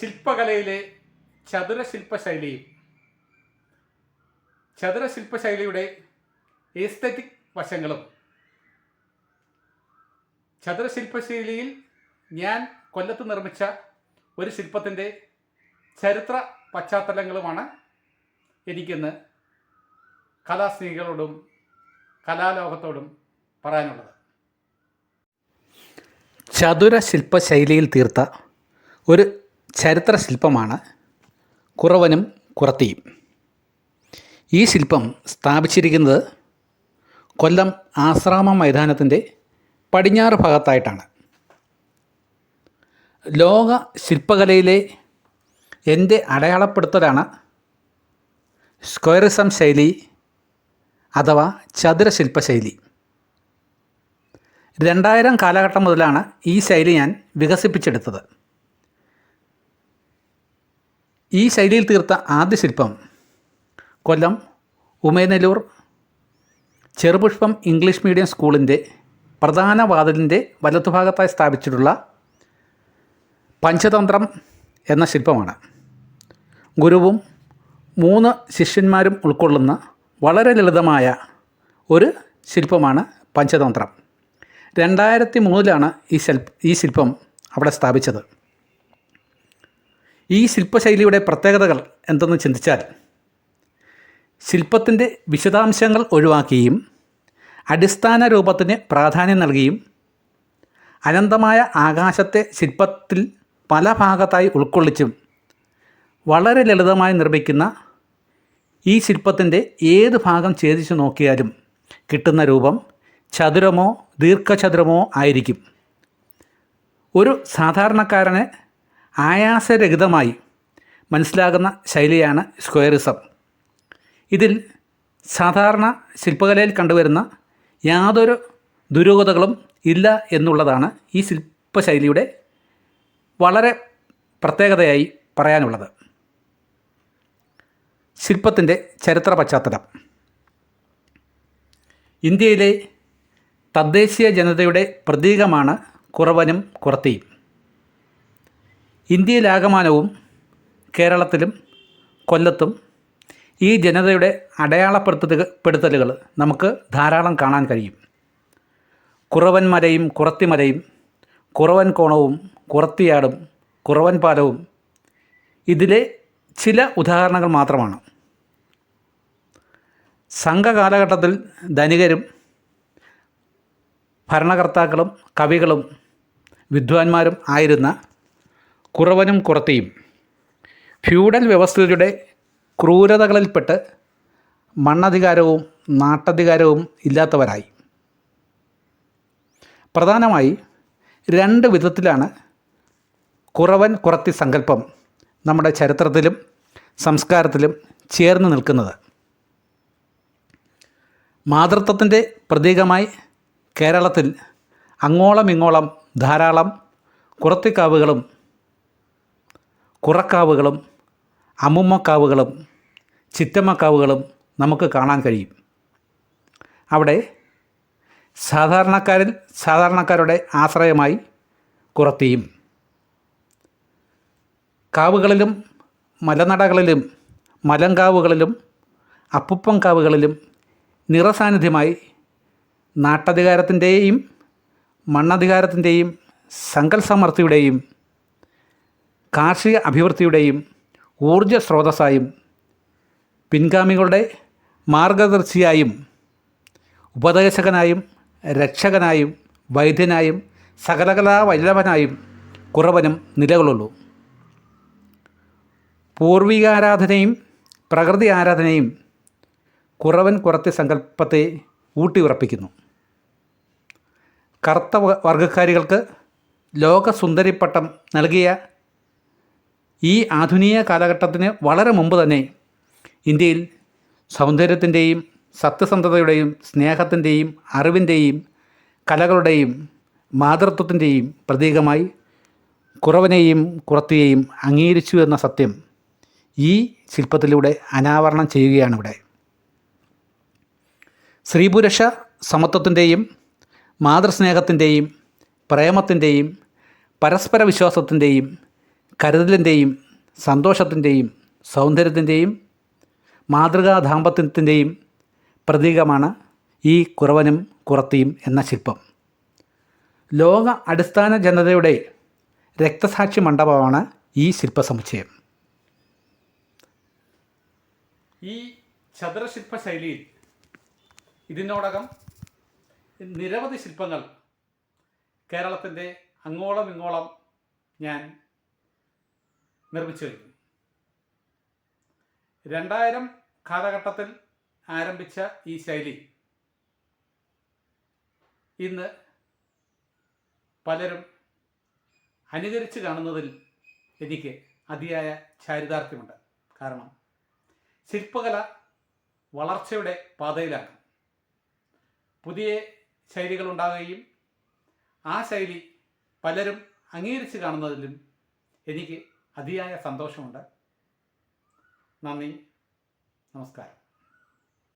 ശില്പകലയിലെ ചതുരശില്പശൈലിയും ചതുരശില്പശൈലിയുടെ aesthetic വശങ്ങളും. ചതുരശില്പശൈലിയിൽ ഞാൻ കൊല്ലത്ത് നിർമ്മിച്ച ഒരു ശില്പത്തിന്റെ ചരിത്ര പശ്ചാത്തലങ്ങളുമാണ് എനിക്കിന്ന് കലാസ്നേഹികളോടും കലാലോകത്തോടും പറയാനുള്ളത്. ചതുരശില്പശൈലിയിൽ തീർത്ത ഒരു ചരിത്ര ശില്പമാണ് കുറവനും കുറത്തിയും. ഈ ശില്പം സ്ഥാപിച്ചിരിക്കുന്നത് കൊല്ലം ആശ്രാമ മൈതാനത്തിന്റെ പടിഞ്ഞാറ് ഭാഗത്തായിട്ടാണ്. ലോക ശില്പകലയിലെ എന്റെ അടയാളപ്പെടുത്തലാണ് സ്ക്വയറിസം ശൈലി അഥവാ ചതുരശില്പ ശൈലി. രണ്ടായിരം കാലഘട്ടം മുതലാണ് ഈ ശൈലി ഞാൻ വികസിപ്പിച്ചെടുത്തത്. ഈ ശൈലിയിൽ തീർത്ത ആദ്യ ശില്പം കൊല്ലം ഉമയനെല്ലൂർ ചെറുപുഷ്പം ഇംഗ്ലീഷ് മീഡിയം സ്കൂളിന്റെ പ്രധാന വാതിലിന്റെ വലതുഭാഗത്തായി സ്ഥാപിച്ചിട്ടുള്ള പഞ്ചതന്ത്രം എന്ന ശില്പമാണ്. ഗുരുവും മൂന്ന് ശിഷ്യന്മാരും ഉൾക്കൊള്ളുന്ന വളരെ ലളിതമായ ഒരു ശില്പമാണ് പഞ്ചതന്ത്രം. രണ്ടായിരത്തി മൂന്നിലാണ് ഈ ശില്പ ഈ ശില്പം അവിടെ സ്ഥാപിച്ചത്. ഈ ശില്പശൈലിയുടെ പ്രത്യേകതകൾ എന്തെന്ന് ചിന്തിച്ചാൽ ശില്പത്തിന്റെ വിശദാംശങ്ങൾ ഒഴിവാക്കിയും അടിസ്ഥാന രൂപത്തിന് പ്രാധാന്യം നൽകിയും അനന്തമായ ആകാശത്തെ ശില്പത്തിൽ പല ഭാഗത്തായി ഉൾക്കൊള്ളിച്ചും വളരെ ലളിതമായി നിർമ്മിക്കുന്ന ഈ ശില്പത്തിന്റെ ഏത് ഭാഗം ഛേദിച്ചു നോക്കിയാലും കിട്ടുന്ന രൂപം ചതുരമോ ദീർഘചതുരമോ ആയിരിക്കും. ഒരു സാധാരണക്കാരന് ആയാസരഹിതമായി മനസ്സിലാകുന്ന ശൈലിയാണ് സ്ക്വയറിസം. ഇതിൽ സാധാരണ ശില്പകലയിൽ കണ്ടുവരുന്ന യാതൊരു ദുരൂഹതകളും ഇല്ല എന്നുള്ളതാണ് ഈ ശില്പശൈലിയുടെ വളരെ പ്രത്യേകതയായി പറയാനുള്ളത്. ശില്പത്തിന്റെ ചരിത്ര പശ്ചാത്തലം. ഇന്ത്യയിലെ തദ്ദേശീയ ജനതയുടെ പ്രതീകമാണ് കുറവനും കുറത്തിയും. ഇന്ത്യയിലാകമാനവും കേരളത്തിലും കൊല്ലത്തും ഈ ജനതയുടെ അടയാളപ്പെടുത്തപ്പെടുത്തലുകൾ നമുക്ക് ധാരാളം കാണാൻ കഴിയും. കുറവൻ മലയും കുറത്തിമലയും കുറവൻ കോണവും കുറത്തിയാടും കുറവൻ പാലവും ഇതിലെ ചില ഉദാഹരണങ്ങൾ മാത്രമാണ്. സംഘകാലഘട്ടത്തിൽ ധനികരും ഭരണകർത്താക്കളും കവികളും വിദ്വാൻമാരും ആയിരുന്ന കുറവനും കുറത്തിയും. ഫ്യൂഡൽ വ്യവസ്ഥയുടെ ക്രൂരതകളിൽപ്പെട്ട് മണ്ണധികാരവും നാട്ടധികാരവും ഇല്ലാത്തവരായി. പ്രധാനമായി രണ്ട് വിധത്തിലാണ് കുറവൻ കുറത്തി സങ്കല്പം നമ്മുടെ ചരിത്രത്തിലും സംസ്കാരത്തിലും ചേർന്ന് നിൽക്കുന്നത്. മാതൃത്വത്തിന്റെ പ്രതീകമായി കേരളത്തിൽ അങ്ങോളം ഇങ്ങോളം ധാരാളം കുറത്തിക്കാവുകളും കുറക്കാവുകളും അമ്മുമ്മക്കാവുകളും ചിറ്റമ്മക്കാവുകളും നമുക്ക് കാണാൻ കഴിയും. അവിടെ സാധാരണക്കാരിൽ സാധാരണക്കാരുടെ ആശ്രയമായി കുറത്തിയും. കാവുകളിലും മലനടകളിലും മലങ്കാവുകളിലും അപ്പുപ്പം കാവുകളിലും നിറസാന്നിധ്യമായി നാട്ടധികാരത്തിന്റെയും മണ്ണധികാരത്തിന്റെയും സങ്കൽ സമൃദ്ധിയുടെയും കാർഷിക അഭിവൃദ്ധിയുടെയും ഊർജ സ്രോതസ്സായും പിൻഗാമികളുടെ മാർഗദർശിയായും ഉപദേശകനായും രക്ഷകനായും വൈദ്യനായും സകലകലാ വല്ലഭനായും കുറവനും നിലകൊള്ളുള്ളൂ. പൂർവികാരാധനയും പ്രകൃതി ആരാധനയും കുറവൻ കുറത്തി സങ്കല്പത്തെ ഊട്ടിയുറപ്പിക്കുന്നു. കറുത്ത വർഗക്കാരികൾക്ക് ലോകസുന്ദരിപ്പട്ടം നൽകിയ ഈ ആധുനിക കാലഘട്ടത്തിന് വളരെ മുമ്പ് തന്നെ ഇന്ത്യയിൽ സൗന്ദര്യത്തിന്റെയും സത്യസന്ധതയുടെയും സ്നേഹത്തിന്റെയും അറിവിന്റെയും കലകളുടെയും മാതൃത്വത്തിന്റെയും പ്രതീകമായി കുറവനെയും കുറത്തിയെയും അംഗീകരിച്ചു എന്ന സത്യം ഈ ശില്പത്തിലൂടെ അനാവരണം ചെയ്യുകയാണ് ഇവിടെ സ്ത്രീപുരുഷ സമത്വത്തിന്റെയും മാതൃസ്നേഹത്തിന്റെയും പ്രേമത്തിന്റെയും പരസ്പര വിശ്വാസത്തിന്റെയും കരുതലിന്റെയും സന്തോഷത്തിന്റെയും സൗന്ദര്യത്തിന്റെയും മാതൃകാ ദാമ്പത്യത്തിന്റെയും പ്രതീകമാണ് ഈ കുറവനും കുറത്തിയും എന്ന ശില്പം. ലോക അടിസ്ഥാന ജനതയുടെ രക്തസാക്ഷി മണ്ഡപമാണ് ഈ ശില്പസമുച്ചയം. ഈ ചതുരശില്പ ശൈലിയിൽ ഇതിനോടകം നിരവധി ശില്പങ്ങൾ കേരളത്തിന്റെ അങ്ങോളം ഇങ്ങോളം ഞാൻ നിർമ്മിച്ചു കഴിഞ്ഞു രണ്ടായിരം കാലഘട്ടത്തിൽ ആരംഭിച്ച ഈ ശൈലി ഇന്ന് പലരും അനുകരിച്ച് കാണുന്നതിൽ എനിക്ക് അതിയായ ചാരിതാർത്ഥ്യമുണ്ട്. കാരണം ശില്പകല വളർച്ചയുടെ പാതയിലാണ്. പുതിയ ശൈലികൾ ഉണ്ടാകുകയും ആ ശൈലി പലരും അംഗീകരിച്ച് കാണുന്നതിലും എനിക്ക് അതിയായ സന്തോഷമുണ്ട്. നന്ദി. നമസ്കാരം.